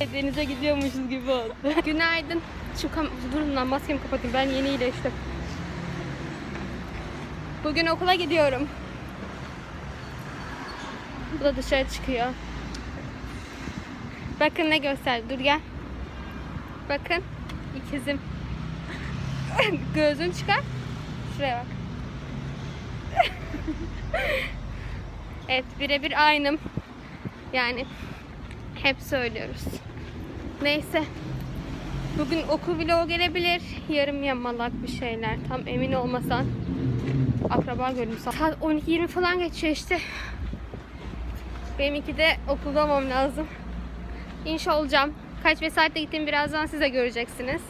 Denize gidiyormuşuz gibi oldu. Günaydın. Şu kam durun lan maskemi kapatayım. Ben yeni iyileştim. Bugün okula gidiyorum. Bu da dışarı çıkıyor. Bakın ne göster. Dur gel. Bakın. ikizim. Gözün çıkar. Şuraya bak. evet birebir aynım. Yani hep söylüyoruz. Neyse. Bugün okul vlogu gelebilir. Yarım yamalak bir şeyler. Tam emin olmasan. Akraba görünüm. Saat 12.20 falan geçiyor işte. Benimki de okulda olmam lazım. İnş olacağım. Kaç vesayette gittiğimi birazdan size göreceksiniz.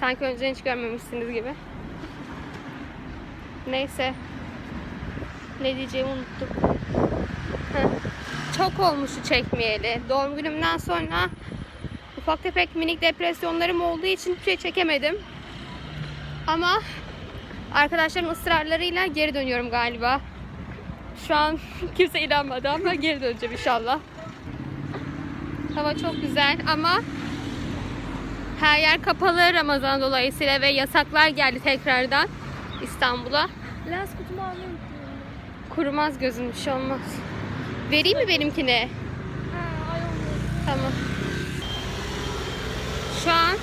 Sanki önceden hiç görmemişsiniz gibi. Neyse. Ne diyeceğimi unuttum. Heh. Çok olmuştu çekmeyeli. Doğum günümden sonra ufak tefek minik depresyonlarım olduğu için hiçbir şey çekemedim. Ama arkadaşlarım ısrarlarıyla geri dönüyorum galiba. Şu an kimse inanmadı ama geri döneceğim inşallah. Hava çok güzel ama her yer kapalı Ramazan dolayısıyla ve yasaklar geldi tekrardan İstanbul'a. Lens kutumu almayı unuttum. Kurumaz gözün bir şey olmaz. Vereyim mi benimkine? Ha, ay olmadı. Tamam. Şu an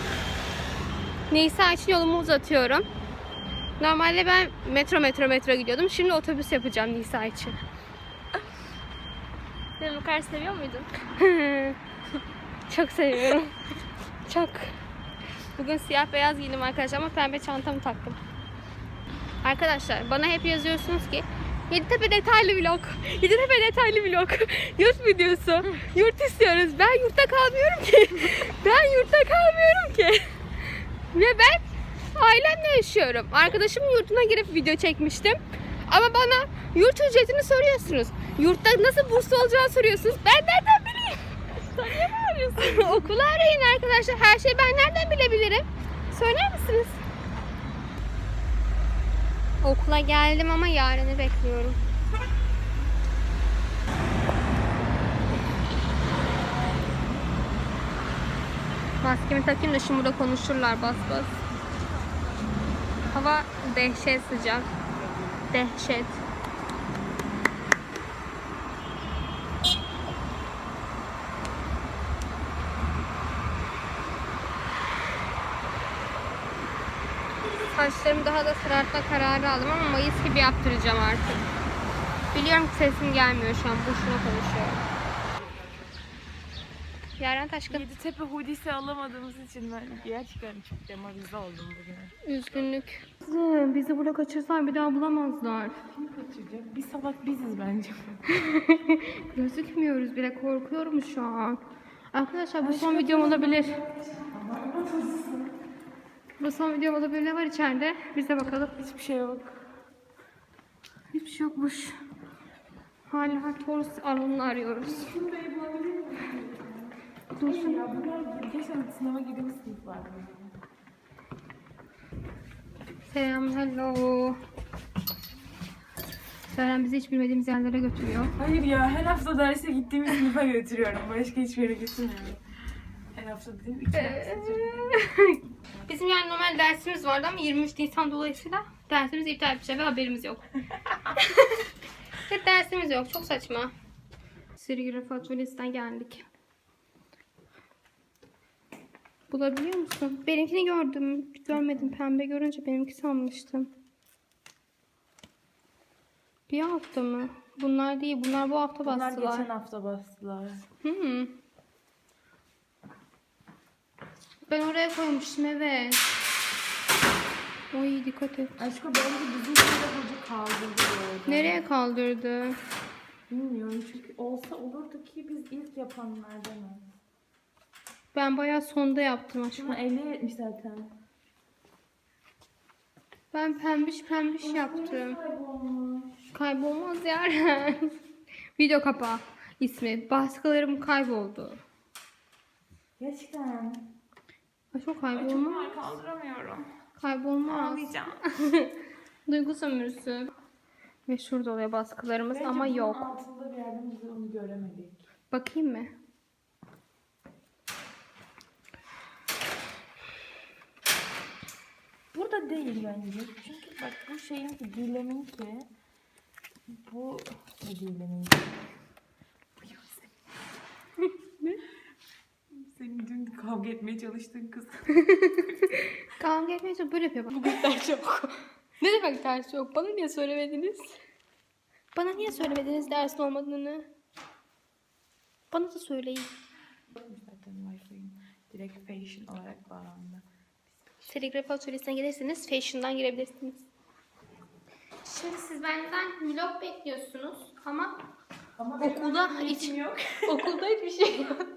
Nisa için yolumu uzatıyorum. Normalde ben metro metro metro gidiyordum. Şimdi otobüs yapacağım Nisa için. Sen bu kadar seviyor muydun? Çok seviyorum. Çok. Bugün siyah beyaz giydim arkadaşlar ama pembe çantamı taktım. Arkadaşlar bana hep yazıyorsunuz ki Yeditepe detaylı vlog. Yeditepe detaylı vlog. Yurt videosu. Yurt istiyoruz. Ben yurtta kalmıyorum ki. Ben yurtta kalmıyorum ki. Ve ben ailemle yaşıyorum. Arkadaşımın yurtuna girip video çekmiştim. Ama bana yurt ücretini soruyorsunuz. Yurtta nasıl burslu olacağını soruyorsunuz. Ben nereden bileyim? Sen niye bağırıyorsun? Okulu arayın arkadaşlar. Her şeyi ben nereden bilebilirim? Söyler misiniz? Okula geldim ama yarını bekliyorum. Maskemi takayım da şimdi burada konuşurlar bas bas. Hava dehşet sıcak. Dehşet. Daha da sarartma kararı aldım ama Mayıs gibi yaptıracağım artık. Biliyorum ki sesim gelmiyor şu an. Boşuna konuşuyorum. Yaren Taşkın. Yeditepe hudisi alamadığımız için ben gerçekten çok demoralize oldum bugün. Üzgünlük. Bizi burada kaçırsan bir daha bulamazlar. Kim kaçıracak? Bir salak biziz bence. Gözükmüyoruz bile. Korkuyorum şu an. Arkadaşlar bu son videom olabilir. Bu son videom olabilir. Ne var içeride? Biz de bakalım. Hiçbir şey yok. Hiçbir şey yokmuş. Hala Taurus alanını arıyoruz. Dursun ya bunlar geçen sınava girdiğimiz sınıflar. Selam, hello. Seren bizi hiç bilmediğimiz yerlere götürüyor. Hayır ya her hafta derse gittiğimiz sınıfa götürüyorum. Başka hiçbir yere götürmüyorum. Her hafta dedim iki ders Bizim yani normal dersimiz vardı ama 23 Nisan dolayısıyla dersimiz iptal etmişler ve haberimiz yok. ve dersimiz yok. Çok saçma. Serigrafi atölyesinden geldik. Bulabiliyor musun? Benimkini gördüm. Görmedim. Pembe görünce benimki sanmıştım. Bir hafta mı? Bunlar değil. Bunlar bu hafta Bunlar bastılar. geçen hafta bastılar. Hmm. Ben oraya koymuştum evet. Oy dikkat et. Aşkım bence bizim sınıfta hoca kaldırdı bu arada. Nereye kaldırdı? Bilmiyorum çünkü olsa olurdu ki biz ilk yapanlardanız. Ben bayağı sonda yaptım aşkım. Şunu 50 etmiş zaten. Ben pembiş pembiş yaptım. Kaybolmuş. Kaybolmaz Yaren. Video kapağı ismi. Baskılarım kayboldu. Gerçekten. Ay çok kaybolma. Ay çok kaldıramıyorum. Kaybolma. Ağlayacağım. Duygu sömürüsü. Meşhur doluya baskılarımız Bence ama yok. altında bir yerden biz onu göremedik. Bakayım mı? Burada değil bence. Çünkü bak bu şeyin dilemin ki bu dilemin ki. Kavga etmeye çalıştığın kız. Kavga etmeyince böyle yapıyor. Bugün ders yok. ne demek ders yok? Bana niye söylemediniz? Bana niye söylemediniz dersin olmadığını? Bana da söyleyin. Zaten Wi-Fi'nin direkt fashion olarak bağlandı. Serigrafi atölyesine gelirseniz fashion'dan girebilirsiniz. Şimdi siz benden vlog bekliyorsunuz ama Ama Okulda hiç- yok. okulda hiçbir şey yok.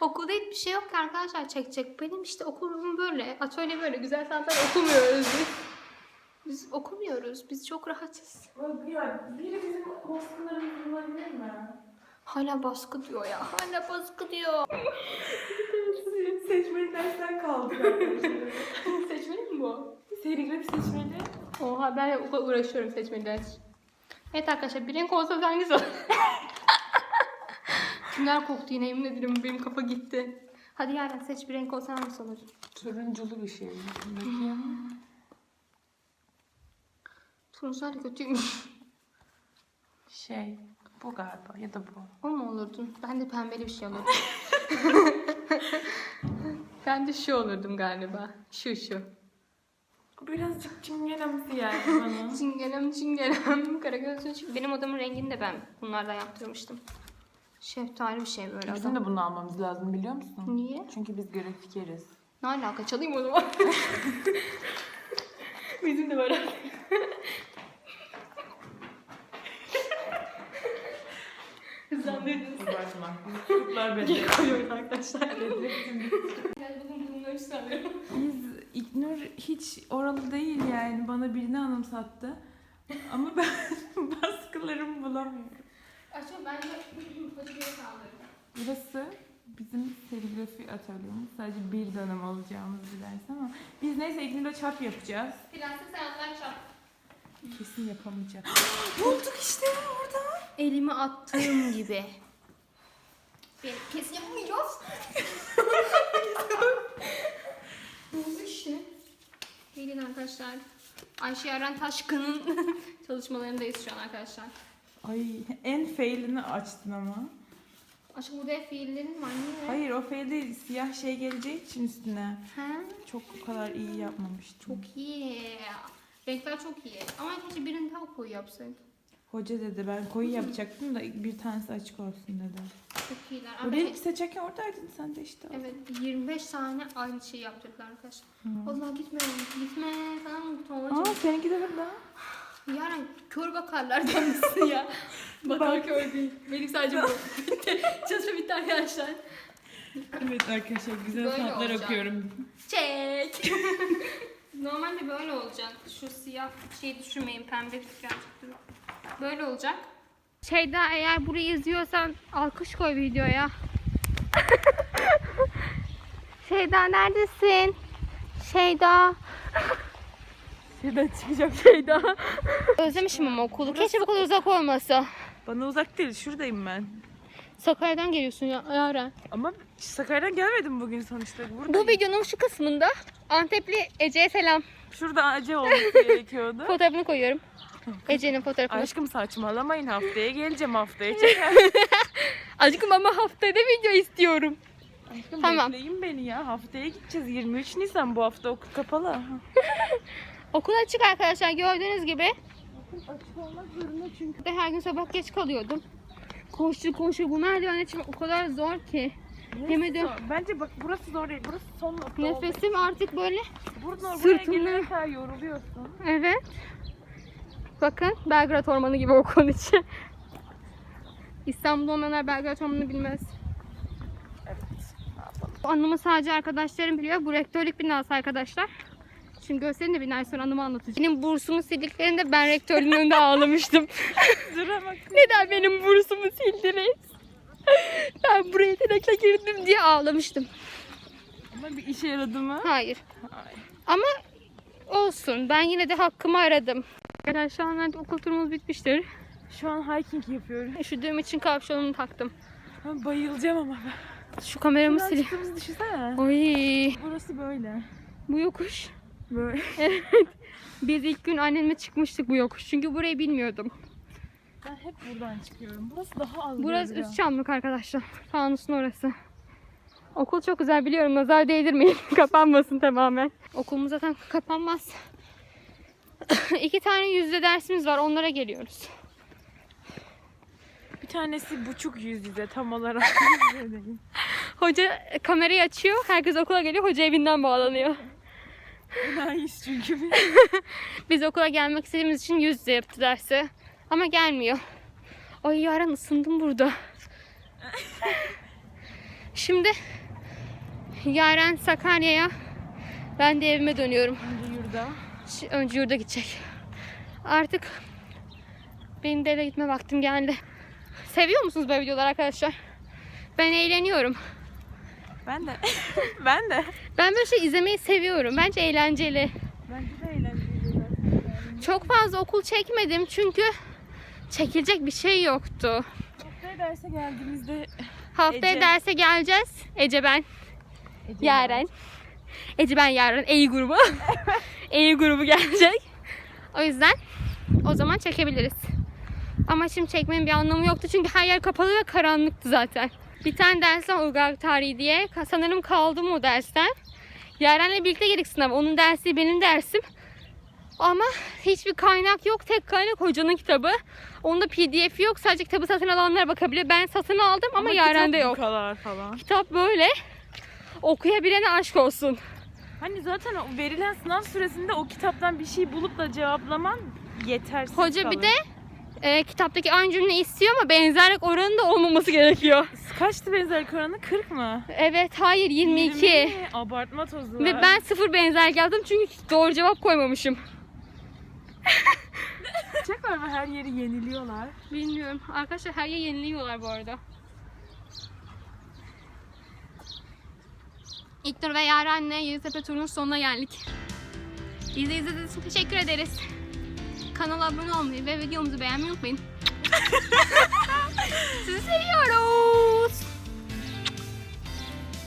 Okulda hiçbir şey yok ki arkadaşlar çekecek. Benim işte okulum böyle, atölye böyle. Güzel sanatlar okumuyoruz biz. Biz okumuyoruz. Biz çok rahatız. Ya biri bizim baskılarımızı bulabilir mi? Hala baskı diyor ya. Hala baskı diyor. Seçmeli dersten kaldık arkadaşlar. Seçmeli mi bu? Serigrafi seçmeli. Oha ben uğraşıyorum seçmeli ders. Evet arkadaşlar bir renk olsa hangisi olur? Kimler koktu yine emin ederim benim kafa gitti. Hadi Yaren seç bir renk olsa hangisi olur? Turunculu bir şey. Bakayım. Turuncular kötüymüş. Şey, bu galiba ya da bu. O mu olurdun? Ben de pembeli bir şey olurdum. ben de şu olurdum galiba. Şu şu. Birazcık çingenemsi yani bana. Çingenem çingenem. Karagözlü çing- Benim odamın rengini de ben bunlardan yaptırmıştım. Şeftali bir şey böyle Bizim adam. de bunu almamız lazım biliyor musun? Niye? Çünkü biz grafikeriz. Ne alaka? Çalayım o zaman. Bizim de böyle. Hızlandırdınız. Abartma. Çocuklar bedeli. koyuyoruz arkadaşlar. Bugün bunları sanıyorum. Biz İknur hiç oralı değil yani. Bana birini anımsattı. Ama ben baskılarımı bulamıyorum. Açma bence hadi geri kaldırdım. Burası bizim serigrafi atölyemiz. Sadece bir dönem alacağımız bir ders ama biz neyse İknur'la çap yapacağız. Plastik sanatlar çap. Kesin yapamayacak. Bulduk işte orada. Elimi attığım gibi. Benim kesin yapamayacağız. Oldu işte. Gelin arkadaşlar. Ayşe Yaren Taşkın'ın çalışmalarındayız şu an arkadaşlar. Ay en failini açtın ama. Aşkım burada hep fiillerin var niye? Hayır o fail değil siyah şey geleceği için üstüne. Ha? Çok o kadar iyi yapmamıştım. Çok iyi. Renkler çok iyi. Ama keşke birini daha koyu yapsaydık. Hoca dedi ben koyu yapacaktım da bir tanesi açık olsun dedi. Çok iyiler. Ama renk seçerken oradaydın sen de işte. Evet 25 tane aynı şeyi yaptırdılar arkadaşlar. Allah gitme gitme tamam mı? Aa Tuğlacığım. seninki de burada. Yarın kör bakarlardan mısın ya? Bakar kör değil. Benim sadece bu. Bitti. Çalışma bitti arkadaşlar. Evet arkadaşlar güzel Böyle sanatlar olacak. okuyorum. Çek. Normalde böyle olacak. Şu siyah şeyi düşünmeyin. Pembe birazcık durun. Böyle olacak. Şeyda eğer burayı izliyorsan alkış koy videoya. Şeyda neredesin? Şeyda. Şeyden çıkacak. Şeyda. Özlemişim ama okulu. Keşke bu kadar uzak olmasa. Bana uzak değil şuradayım ben. Sakarya'dan geliyorsun ya Yaren. Ama Sakarya'dan gelmedim bugün sonuçta. Buradayım. Bu videonun şu kısmında Antepli Ece'ye selam. Şurada acı olması gerekiyordu. Fotoğrafını koyuyorum. Ece'nin fotoğrafını. Aşkım saçmalamayın haftaya geleceğim haftaya çeker. Aşkım ama haftada video istiyorum. Aşkım Tamam. bekleyin beni ya haftaya gideceğiz 23 Nisan bu hafta okul kapalı. Okul açık arkadaşlar gördüğünüz gibi. Açık olmak zorunda çünkü. Her gün sabah geç kalıyordum. Koştu koştu bu merdiven için o kadar zor ki. Yemedim. Bence bak burası zor değil. Burası son nokta. oldu. Nefesim artık böyle. Buraya sırtımda- gelene kadar yoruluyorsun. Evet. Bakın Belgrad Ormanı gibi okulun içi. İstanbul'da olmayanlar Belgrad Ormanı'nı bilmez. Evet. Bu anımı sadece arkadaşlarım biliyor. Bu rektörlük binası arkadaşlar. Şimdi göstereyim de binayı sonra anımı anlatacağım. Benim bursumu sildiklerinde ben rektörlüğün önünde ağlamıştım. Dura bak. Neden benim bursumu sildiniz? Ben buraya dilekle girdim diye ağlamıştım. Ama bir işe yaradı mı? Hayır. Hayır. Ama olsun. Ben yine de hakkımı aradım. Arkadaşlar şu an artık okul turumuz bitmiştir. Şu an hiking yapıyorum. Üşüdüğüm için kapşonumu taktım. Ben bayılacağım ama ben. Şu kameramı sileyim. çıktığımızı düşünsene. Oy. Burası böyle. Bu yokuş. Böyle. Biz ilk gün annemle çıkmıştık bu yokuş. Çünkü burayı bilmiyordum. Ben hep buradan çıkıyorum. Burası daha az Burası üst çamlık arkadaşlar. Fanusun orası. Okul çok güzel biliyorum. Nazar değdirmeyin. Kapanmasın tamamen. Okulumuz zaten kapanmaz. İki tane yüzde dersimiz var. Onlara geliyoruz. Bir tanesi buçuk yüz yüze tam olarak. yüz yüze değil. Hoca kamerayı açıyor. Herkes okula geliyor. Hoca evinden bağlanıyor. Enayiyiz çünkü biz. Biz okula gelmek istediğimiz için yüz yüze yaptı dersi. Ama gelmiyor. Ay Yaren ısındım burada. Şimdi Yaren Sakarya'ya ben de evime dönüyorum. Önce yurda. Önce yurda gidecek. Artık benim de eve gitme vaktim geldi. Seviyor musunuz böyle videolar arkadaşlar? Ben eğleniyorum. Ben de. ben de. Ben böyle şey izlemeyi seviyorum. Bence eğlenceli. Bence de eğlenceli. Çok fazla okul çekmedim çünkü çekilecek bir şey yoktu. Haftaya derse geldiğimizde Haftaya Ece. derse geleceğiz. Ece ben, Ece Yaren. Ece ben Yaren. E grubu. E grubu gelecek. O yüzden o zaman çekebiliriz. Ama şimdi çekmenin bir anlamı yoktu çünkü her yer kapalı ve karanlıktı zaten. Bir tane ders var Uygar Tarihi diye. Sanırım kaldım o dersten. Yaren'le birlikte girdik sınava. Onun dersi benim dersim. Ama hiçbir kaynak yok. Tek kaynak hocanın kitabı. Onda pdf yok. Sadece kitabı satın alanlara bakabilir. Ben satın aldım ama, Yaren'de kitap yok. kadar falan. Kitap böyle. Okuyabilene aşk olsun. Hani zaten o verilen sınav süresinde o kitaptan bir şey bulup da cevaplaman yetersiz Hoca bir kalır. de e, kitaptaki aynı cümle istiyor ama benzerlik oranı da olmaması gerekiyor. Kaçtı benzerlik oranı? 40 mı? Evet, hayır 22. 20 mi? Abartma tozu. Ve ben sıfır benzerlik yazdım çünkü doğru cevap koymamışım. Çek var mı her yeri yeniliyorlar. Bilmiyorum. Arkadaşlar her yer yeniliyorlar bu arada. İlknur ve Yaren'le Yeditepe turunun sonuna geldik. İzlediğiniz için teşekkür ederiz. Kanala abone olmayı ve videomuzu beğenmeyi unutmayın. Sizi seviyoruz.